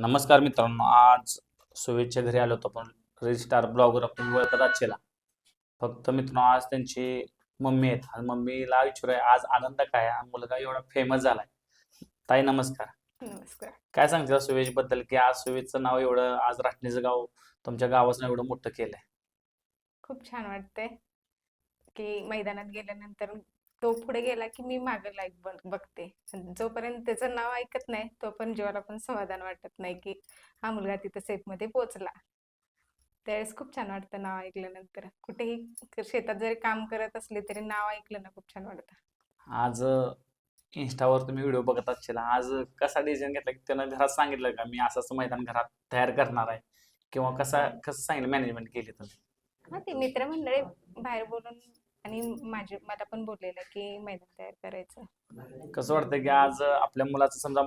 नमस्कार मित्रांनो आज शुभेच्छा घरी आलो होतो आपण. रजिस्टार ब्लॉगर आपण ओळखत आजचेला फक्त मित्रांनो आज त्यांची मम्मी आहेत. आणि मम्मीला विचारूया आज आनंद काय? आणि मुलगा एवढा फेमस झालाय. ताई नमस्कार. नमस्कार. काय सांगते सुवेशबद्दल की आज सुवेशचं नाव एवढं आज राटणीचं गाव तुमच्या गावाचं नाव एवढं मोठं केलंय. खूप छान वाटतंय. की मैदानात गेल्यानंतर तो पुढे गेला की मी मागं लाईक बघते. जोपर्यंत त्याचं नाव ऐकत नाही तोपर्यंत जीवाला पण समाधान वाटत नाही की हा मुलगा तिथं सेफमध्ये पोहोचला. त्यावेळेस खूप छान वाटतं नाव ऐकल्यानंतर. कुठेही शेतात जरी काम करत असले तरी नाव ऐकलं ना खूप छान वाटतं. आज इंस्टावर तुम्ही व्हिडिओ बघत असशील. आज कसा डिसिजन घेतला की त्यानं घरात सांगितलं का मी असं असं मैदान घरात तयार करणार आहे? किंवा कसा कसं सांगितलं मॅनेजमेंट केली तुम्ही? हा ते मित्रमंडळी बाहेर बोलून आणि माझे मला पण बोललेलं की मैदान तयार करायचं. कसं वाटतं की आज आपल्या मुलाचं समजा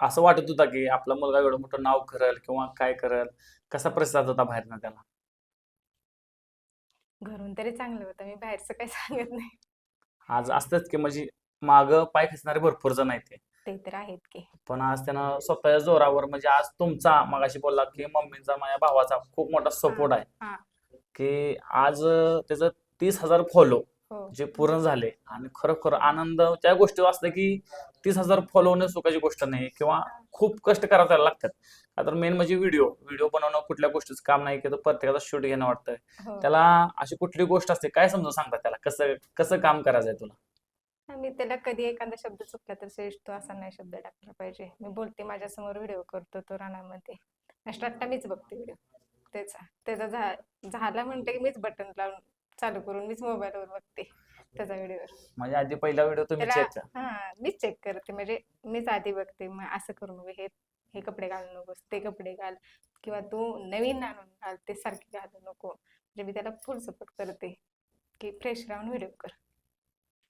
असं वाटत होता की आपला मुलगा एवढं मोठं नाव करेल किंवा काय करेल कसा प्रतिसाद होता बाहेरनं त्याला? घरून तरी चांगलं होतं मी बाहेरचं काही सांगत नाही. आज असतंच की म्हणजे मागं पाय खेचणारे भरपूर जण आहेत ते. ते तर आहेत की. पण आज त्यानं स्वतःच्या जोरावर म्हणजे आज तुमचा मगाशी बोलला की मम्मीचा माझ्या भावाचा खूप मोठा सपोर्ट आहे. हा. की आज त्याचं तीस हजार फॉलो हो. जे पूर्ण झाले. आणि खरोखर आनंद त्या गोष्टी असतं की तीस हजार फॉलो होणं सुखाची गोष्ट नाही किंवा खूप कष्ट करायला लागतात. तर मेन म्हणजे व्हिडिओ व्हिडिओ बनवणं कुठल्या गोष्टीचं काम नाही की प्रत्येकाचा शूट घेणं वाटतं हो. त्याला अशी कुठली गोष्ट असते काय समजून सांगतात त्याला? कसं कसं काम करायचंय तुला? मी त्याला कधी एखादा शब्द चुकला तर श्रेष तू असा नाही शब्द टाकला पाहिजे. मी बोलते माझ्यासमोर व्हिडिओ करतो तो रानामध्ये. मीच बघते व्हिडिओ त्याचा त्याचा झाला म्हणते की मीच बटन लावून चालू करून मीच मोबाईलवर बघते त्याचा व्हिडिओ म्हणजे आधी पहिला व्हिडिओ तुम्ही त्याला चेक हा मीच चेक करते. म्हणजे मीच आधी बघते मग असं करू नको हे हे कपडे घालू नकोस ते कपडे घाल किंवा तू नवीन आणून घाल ते सारखे घालू नको. म्हणजे मी त्याला फुल सपोर्ट करते. की फ्रेश राहून व्हिडिओ कर.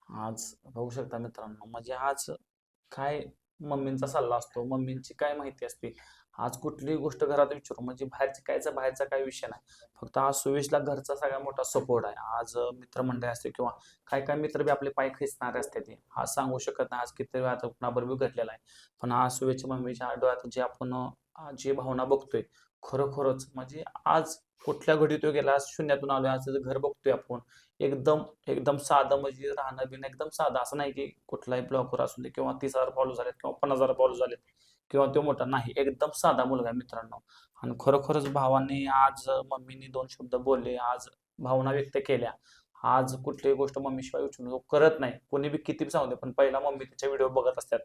आज बघू शकता मित्रांनो म्हणजे आज काय मम्मींचा सल्ला असतो मम्मींची काय माहिती असते? आज कुठलीही गोष्ट घरात विचारू म्हणजे बाहेरची कायचा बाहेरचा काय विषय नाही. फक्त आज सुवेशला घरचा सगळ्यात मोठा सपोर्ट आहे. आज मित्रमंडळी असते किंवा काय काय मित्र बी आपले पाय खेचणारे असते ते आज सांगू शकत नाही. आज किती वेळा कुणाबरोबर घडलेला आहे. पण आज सुवेशच्या मम्मीच्या डोळ्यात जे आपण जे भावना बघतोय खरोखरच. म्हणजे आज कुठल्या घडी तो गेला आज शून्यातून आलोय आज घर बघतोय आपण. एकदम एकदम साधं म्हणजे राहणं बिणं एकदम साधं. असं नाही की कुठलाही ब्लॉकवर असू दे किंवा तीस हजार फॉलो झालेत किंवा पन्नास हजार फॉलो झालेत किंवा तो मोठा नाही एकदम साधा मुलगा मित्रांनो. आणि खरोखरच भावांनी आज मम्मीनी दोन शब्द बोलले आज भावना व्यक्त केल्या. आज कुठलीही गोष्ट मम्मीशिवाय विचारून करत नाही. कोणी बी किती सांगू दे पण पहिला मम्मी तिच्या व्हिडिओ बघत असतात.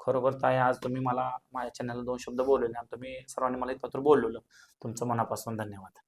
खरोखर ताई आज तुम्ही मला माझ्या चॅनलला दोन शब्द बोलले आणि तुम्ही सर्वांनी मला इतपत्र बोललेलं तुमचं मनापासून धन्यवाद.